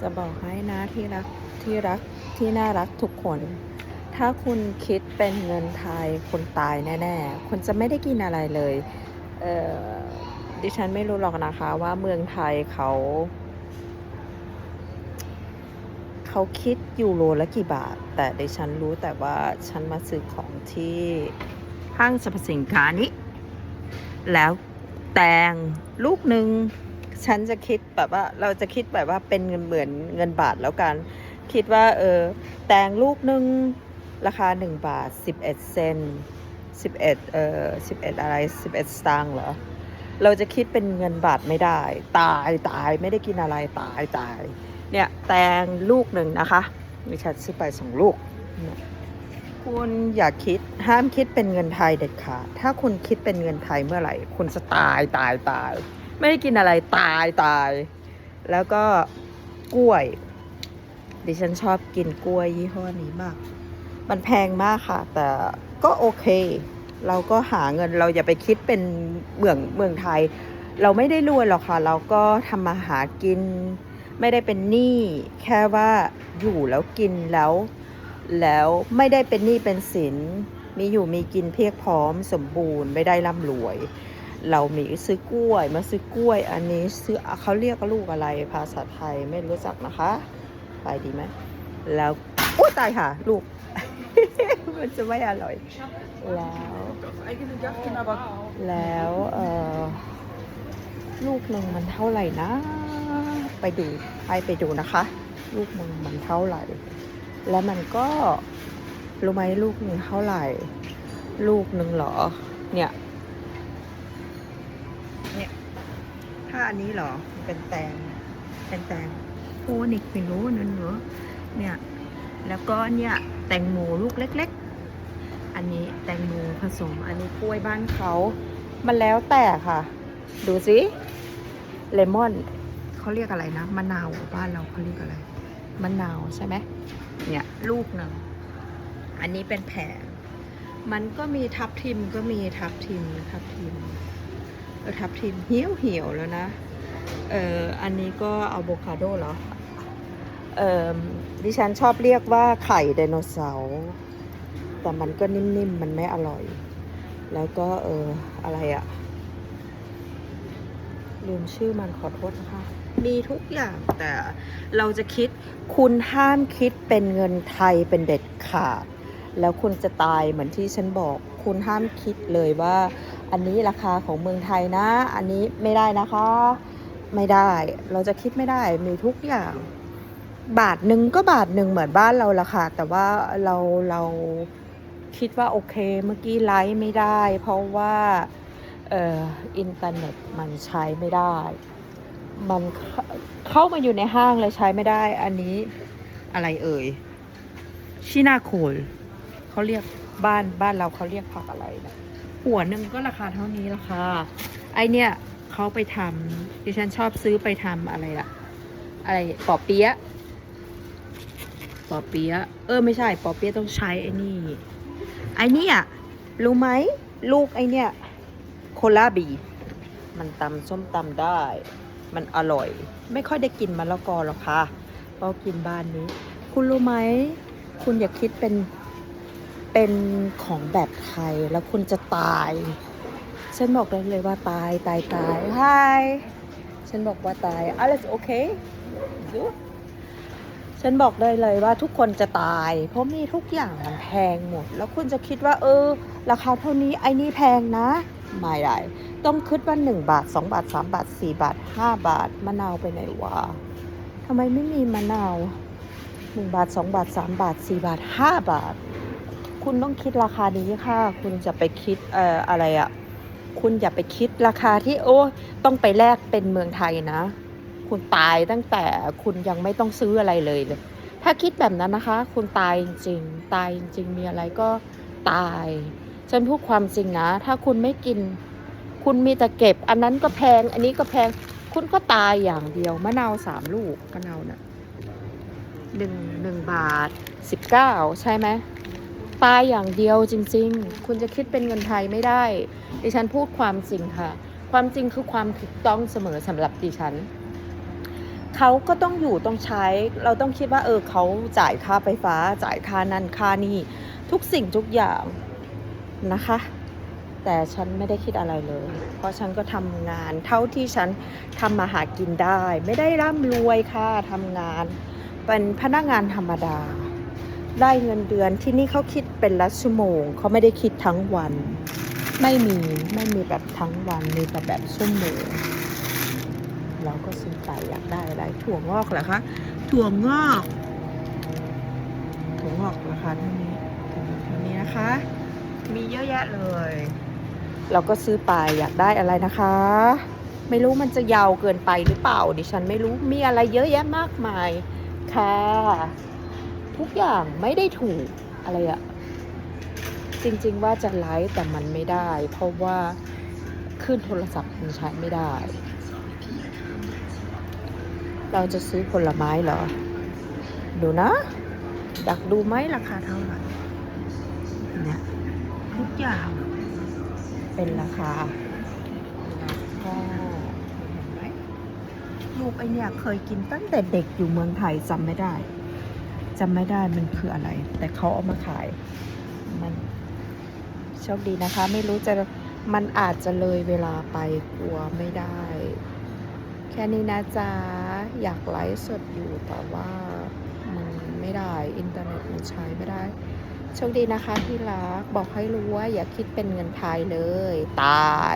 จะบอกให้นะที่รักที่รักที่น่ารักทุกคน ถ้าคุณคิดเป็นเงินไทยคุณตายแน่ๆคุณจะไม่ได้กินอะไรเลยเดิฉันไม่รู้หรอกนะคะว่าเมืองไทยเขา เขาคิดยูโรละกี่บาท แต่ดิฉันรู้แต่ว่าฉันมาซื้อของที่ห้างสรรพสินค้านี้ แล้วแตงลูกหนึ่ง ฉันจะคิดแบบว่าเราจะคิดแบบว่าเป็นเงินเหมือนเงินบาทแล้วกัน คิดว่าเออแตงลูกหนึ่งราคา 1 บาท 11 เซน11เอ่อ11 อะไร 11 สตางค์เหรอ เราจะคิดเป็นเงินบาทไม่ได้ ตายตายไม่ได้กินอะไรตายตาย เนี่ยแตงลูกหนึ่งนะคะดิฉันซื้อไปสองลูก คุณอย่าคิดห้ามคิดเป็นเงินไทยเด็ดขาดถ้าคุณคิดเป็นเงินไทยเมื่อไหร่ คุณจะตายตายตาย ไม่ได้กินอะไรตายตาย แล้วก็กล้วย ดิฉันชอบกินกล้วยยี่ห้อนี้มาก มันแพงมากค่ะ แต่ก็โอเค เราก็หาเงินเราอย่าไปคิดเป็นเมืองเมืองไทย เราไม่ได้รวยหรอกค่ะ เราก็ทำมาหากิน ไม่ได้เป็นหนี้แค่ว่าอยู่แล้วกินแล้ว แล้วไม่ได้เป็นหนี้เป็นสินมีอยู่มีกินเพียงพร้อมสมบูรณ์ไม่ได้ร่ำรวย เรามีซื้อกล้วย มาซื้อกล้วย อันนี้ซื้อเขาเรียกลูกอะไรภาษาไทยไม่รู้จักนะคะ ไปดีไหมแล้วโอ้ตายค่ะ ลูก มันจะไม่อร่อย แล้วแล้วเออลูกหนึ่งมันเท่าไหร่นะ ไปดูไปไปดูนะคะ ลูกหนึ่งมันเท่าไหร่ แล้วมันก็รู้ไหมลูกหนึ่งเท่าไหร่ ลูกหนึ่งเหรอ เนี่ย ถ้าอันนี้เหรอ เป็นแตง เป็นแตงโอ้นิกไม่รู้นั่นเหรอเนี่ย แล้วก็เนี่ยแตงโมลูกเล็ก ๆ อันนี้แตงโมผสม อันนี้กล้วยบ้านเขา มันแล้วแต่ค่ะ ดูสิเลมอนเขาเรียกอะไรนะมะนาวบ้านเราเขาเรียกอะไรมะนาวใช่ไหมเนี่ยลูกหนึ่งอันนี้เป็นแผงมันก็มีทับทิมก็มีทับทิมทับทิม ทับทิมเหี่ยวเหี่ยวแล้วนะ เอออันนี้ก็อะโวคาโดเหรอ เออดิฉันชอบเรียกว่าไข่ไดโนเสาร์แต่มันก็นิ่มๆ มันไม่อร่อย แล้วก็เอออะไรอะลืมชื่อมันขอโทษนะคะ มีทุกอย่างแต่เราจะคิดคุณห้ามคิดเป็นเงินไทยเป็นเด็ดขาด แล้วคุณจะตายเหมือนที่ฉันบอก คุณห้ามคิดเลยว่า อันนี้ราคาของเมืองไทยนะ อันนี้ไม่ได้นะคะ ไม่ได้ เราจะคิดไม่ได้ มีทุกอย่าง บาทหนึ่งก็บาทหนึ่งเหมือนบ้านเราละค่ะ แต่ว่าเราเราคิดว่าโอเค เมื่อกี้ไลฟ์ไม่ได้ เพราะว่าเอ่ออินเทอร์เน็ตมันใช้ไม่ได้ มันเข้าเข้ามาอยู่ในห้างเลยใช้ไม่ได้ อันนี้อะไรเอ่ย ชินาโคลเขาเรียกบ้านบ้านเราเขาเรียกผักอะไรนะ หัวหนึ่งก็ราคาเท่านี้ละค่ะ ไอเนี่ยเขาไปทำดิฉันชอบซื้อไปทำอะไรล่ะ อะไรปอเปี๊ยะปอเปี๊ยะเออไม่ใช่ปอเปี๊ยะต้องใช้ไอ้นี่ ไอ้เนี่ยรู้ไหมลูกไอเนี่ยโคลาบี มันตำส้มตำได้ มันอร่อย ไม่ค่อยได้กินมะละกอหรอกค่ะเพราะกินบ้านนี้ คุณรู้ไหม คุณอย่าคิดเป็น เป็นของแบบไทยแล้วคุณจะตาย ฉันบอกได้เลยว่าตายตายตาย Hi ฉันบอกว่าตาย alles okay du ฉันบอกได้เลยว่าทุกคนจะตาย เพราะมีทุกอย่างมันแพงหมด แล้วคุณจะคิดว่า เออ ราคาเท่านี้ไอ้นี่แพงนะ ไม่ได้ ต้องคิดว่า1บาท 2 บาท 3 บาท 4 บาท 5 บาทมะนาวไปไหนวะทำไมไม่มีมะนาว 1 บาท 2 บาท 3 บาท 4 บาท 5 บาท คุณต้องคิดราคานี้ค่ะ คุณจะไปคิดเอ่ออะไรอะคุณอย่าไปคิดราคาที่โอ้ต้องไปแลกเป็นเมืองไทยนะ คุณตายตั้งแต่คุณยังไม่ต้องซื้ออะไรเลยเลย ถ้าคิดแบบนั้นนะคะ คุณตายจริงๆตายจริงๆมีอะไรก็ตายฉันพูดความจริงนะ ถ้าคุณไม่กิน คุณมีแต่เก็บ อันนั้นก็แพง อันนี้ก็แพง คุณก็ตายอย่างเดียว มะนาวสามลูกมะนาวน่ะหนึ่งหนึ่งบาทสิบเก้าใช่ไหม ตายอย่างเดียวจริง ๆ คุณจะคิดเป็นเงินไทยไม่ได้ ดิฉันพูดความจริงค่ะ ความจริงคือความถูกต้องเสมอสำหรับดิฉันเขาก็ต้องอยู่ต้องใช้ เราต้องคิดว่า เออเขาจ่ายค่าไฟฟ้า จ่ายค่านั่นค่านี่ทุกสิ่งทุกอย่างนะคะ แต่ฉันไม่ได้คิดอะไรเลย เพราะฉันก็ทำงาน เท่าที่ฉันทำมาหากินได้ ไม่ได้ร่ำรวยค่ะทำงาน เป็นพนักงานธรรมดา ได้เงินเดือนที่นี่เขาคิดเป็นละชั่วโมงเขาไม่ได้คิดทั้งวัน ไม่มีไม่มีแบบทั้งวันมีแต่แบบชั่วโมงเราก็ซื้อไปอยากได้อะไรถั่วงอกเหรอคะถั่วงอกถั่วงอกราคาเท่านี้เท่านี้นะคะ มีเยอะแยะเลย เราก็ซื้อไปอยากได้อะไรนะคะ ไม่รู้มันจะยาวเกินไปหรือเปล่าดิฉันไม่รู้มีอะไรเยอะแยะมากมายค่ะ ทุกอย่างไม่ได้ถูกอะไรอะจริงๆว่าจะไลฟ์แต่มันไม่ได้ เพราะว่าขึ้นโทรศัพท์มันใช้ไม่ได้ เราจะซื้อผลไม้เหรอ ดูนะอยากดูไหมราคาเท่าไหร่เนี่ยทุกอย่าง เป็นราคาก็ลูกไอเนี่ยเคยกินตั้งแต่เด็กอยู่เมืองไทยจำไม่ได้ จำไม่ได้มันคืออะไร แต่เขาเอามาขาย มันโชคดีนะคะ ไม่รู้จะมันอาจจะเลยเวลาไปกลัวไม่ได้ แค่นี้นะจ๊ะ อยากไลฟ์สดอยู่แต่ว่ามันไม่ได้ อินเทอร์เน็ตมันใช้ไม่ได้ โชคดีนะคะที่รัก บอกให้รู้ว่าอย่าคิดเป็นเงินไทยเลย ตาย